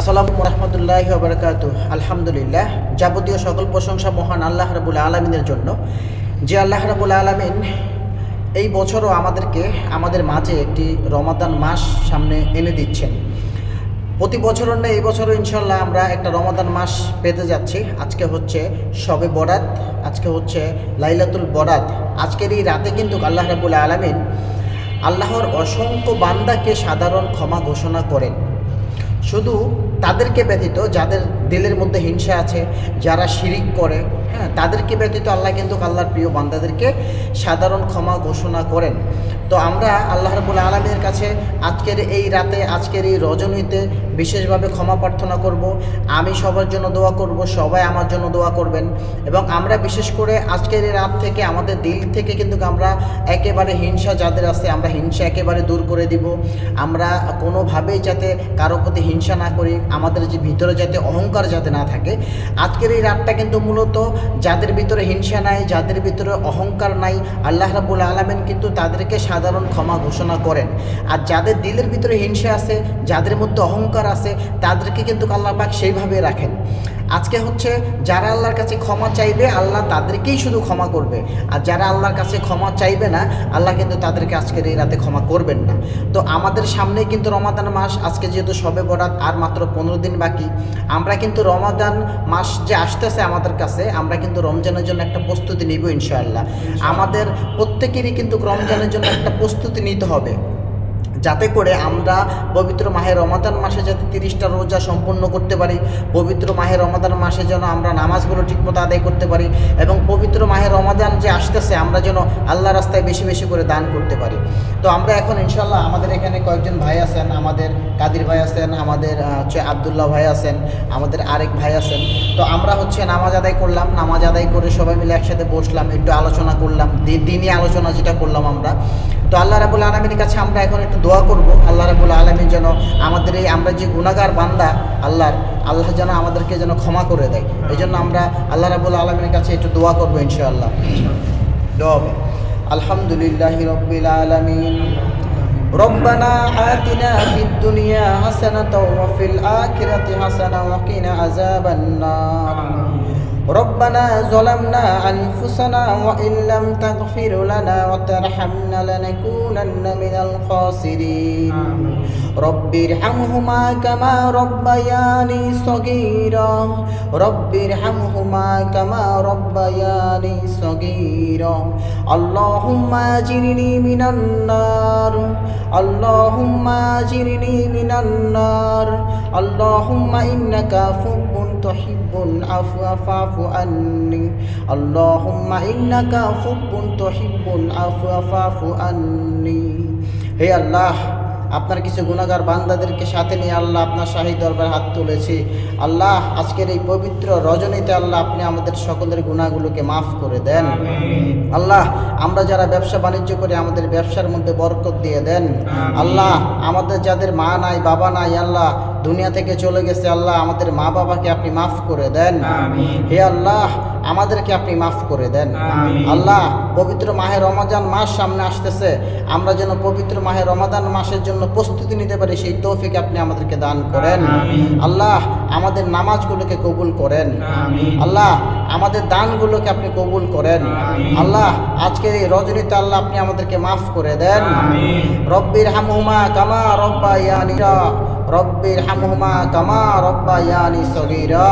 আসসালামু রহমতুল্লাহ বরকাত আলহামদুলিল্লাহ, যাবতীয় সকল প্রশংসা মহান আল্লাহ রাবুল আলমিনের জন্য। যে আল্লাহ রাবুল আলমিন এই বছরও আমাদেরকে আমাদের মাঝে একটি রমাদান মাস সামনে এনে দিচ্ছেন। প্রতি বছর না, এই বছরও ইনশাল্লাহ আমরা একটা রমাদান মাস পেতে যাচ্ছি। আজকে হচ্ছে সবে বরাত, আজকে হচ্ছে লাইলাতুল বরাত। আজকের এই রাতে কিন্তু আল্লাহ রাবুল আলমিন আল্লাহর অসংখ্য বান্দাকে সাধারণ ক্ষমা ঘোষণা করেন। শুধু তাদেরকে ব্যতীত, যাদের দিলের মধ্যে হিংসা আছে, যারা শিরিক করে হ্যাঁ তাদেরকে ব্যতীত আল্লাহ কিন্তু আল্লাহর প্রিয় বান্দাদেরকে সাধারণ ক্ষমা ঘোষণা করেন। তো আমরা আল্লাহ রবুল আলমীর কাছে আজকের এই রাতে, আজকের এই রজনীতে বিশেষভাবে ক্ষমা প্রার্থনা করব। আমি সবার জন্য দোয়া করব, সবাই আমার জন্য দোয়া করবেন। এবং আমরা বিশেষ করে আজকের এই রাত থেকে, আমাদের দিল থেকে কিন্তু আমরা একেবারে হিংসা যাদের আছে, আমরা হিংসা একেবারে দূর করে দিব। আমরা কোনোভাবেই যাতে কারও প্রতি হিংসা না করি আমাদের যে ভিতরে যাতে অহংকার যাতে না থাকে, আজকের এই রাতটা কিন্তু মূলত যাদের ভিতরে হিংসা নাই, যাদের ভিতরে অহংকার নাই, আল্লাহ রাবুল আলমেন কিন্তু তাদেরকে সাধারণ ক্ষমা ঘোষণা করেন। আর যাদের দিলের ভিতরে হিংসা আছে, যাদের মধ্যে অহংকার আছে, তাদেরকে কিন্তু আল্লাহ পাক সেইভাবে রাখেন। আজকে হচ্ছে যারা আল্লাহর কাছে ক্ষমা চাইবে, আল্লাহ তাদেরকেই শুধু ক্ষমা করবে। আর যারা আল্লাহর কাছে ক্ষমা চাইবে না, আল্লাহ কিন্তু তাদেরকে আজকের এই রাতে ক্ষমা করবেন না। তো আমাদের সামনেই কিন্তু রমাদান মাস, আজকে যেহেতু সবে বরাত, আর মাত্র পনেরো দিন বাকি। আমরা কিন্তু রমাদান মাস যে আসতেছে আমাদের কাছে আমরা কিন্তু রমজানের জন্য একটা প্রস্তুতি নিব ইনশাল্লাহ আমাদের প্রত্যেকেরই কিন্তু রমজানের জন্য একটা প্রস্তুতি নিতে হবে। যাতে করে আমরা পবিত্র মাহে রমাদান মাসে যাতে তিরিশটা রোজা সম্পন্ন করতে পারি, পবিত্র মাহে রমাদান মাসে যেন আমরা নামাজগুলো ঠিকমতো আদায় করতে পারি এবং পবিত্র মাহে রমাদান যে আসতেছে, আমরা যেন আল্লাহ রাস্তায় বেশি বেশি করে দান করতে পারি। তো আমরা এখন ইনশাল্লাহ আমাদের এখানে কয়েকজন ভাই আছেন, আমাদের কাদির ভাই আছেন, আমাদের হচ্ছে আবদুল্লাহ ভাই আছেন, আমাদের আরেক ভাই আছেন। তো আমরা হচ্ছে নামাজ আদায় করলাম, নামাজ আদায় করে সবাই মিলে একসাথে বসলাম, একটু আলোচনা করলাম দিনই আলোচনা যেটা করলাম আমরা। তো আল্লাহ রাবুল আলমীর কাছে আমরা এখন একটু দোয়া করব আল্লাহ রাবুল আলমী যেন আমাদের এই আমরা যে গুণাগার বান্দা আল্লাহর আল্লাহ যেন আমাদেরকে যেন ক্ষমা করে দেয় এই জন্য আমরা আল্লাহ রাবুল আলমীর কাছে একটু দোয়া করবো ইনশাআল্লাহ দোয়া হবে আলহামদুলিল্লাহ রব্বিল আলমিন ربنا آتنا في الدنيا حسنة وفي الآخرة حسنة وقنا عذاب النار ربنا ظلمنا أنفسنا وإن لم تغفر لنا وترحمنا لنكونن من الخاسرين رب ارحمهما كما ربياني صغيرا رب ارحمهما كما ربياني صغيرا اللهم اجرني من النار اللهم اجرني من النار اللهم انك عفو تحب العفو فاعف عني اللهم انك عفو تحب العفو فاعف عني হে আল্লাহ আপনার কিছু গুণাগার বান্দাদেরকে সাথে নিয়ে আল্লাহ আপনার শাহী দরবার হাত তুলেছি আল্লাহ আজকের এই পবিত্র রজনীতে আল্লাহ আপনি আমাদের সকলের গুণাগুলোকে মাফ করে দেন আল্লাহ আমরা যারা ব্যবসা বাণিজ্য করি আমাদের ব্যবসার মধ্যে বরকত দিয়ে দেন আল্লাহ আমাদের যাদের মা নাই বাবা নাই আল্লাহ দুনিয়া থেকে চলে গেছে আল্লাহ আমাদের মা বাবাকে আপনি মাফ করে দেন। হে আল্লাহ আমাদেরকে আপনি মাফ করে দেন। আল্লাহ পবিত্র মাহে রমাজান মাস সামনে আসতেছে। আমরা যেন পবিত্র মাহে রমাদান মাসের জন্য প্রস্তুতি নিতে পারি সেই তৌফিক আপনি আমাদেরকে দান করেন। আল্লাহ আমাদের নামাজগুলোকে কবুল করেন। আল্লাহ আমাদের দানগুলোকে আপনি কবুল করেন। আল্লাহ আজকের এই রজনীতে আল্লাহ আপনি আমাদেরকে মাফ করে দেন। রব্বির হামহুমা কামা রব্বা ইয়ানি রব্বির হামহুমা কামা রব্বা ইয়ানি সগীরা।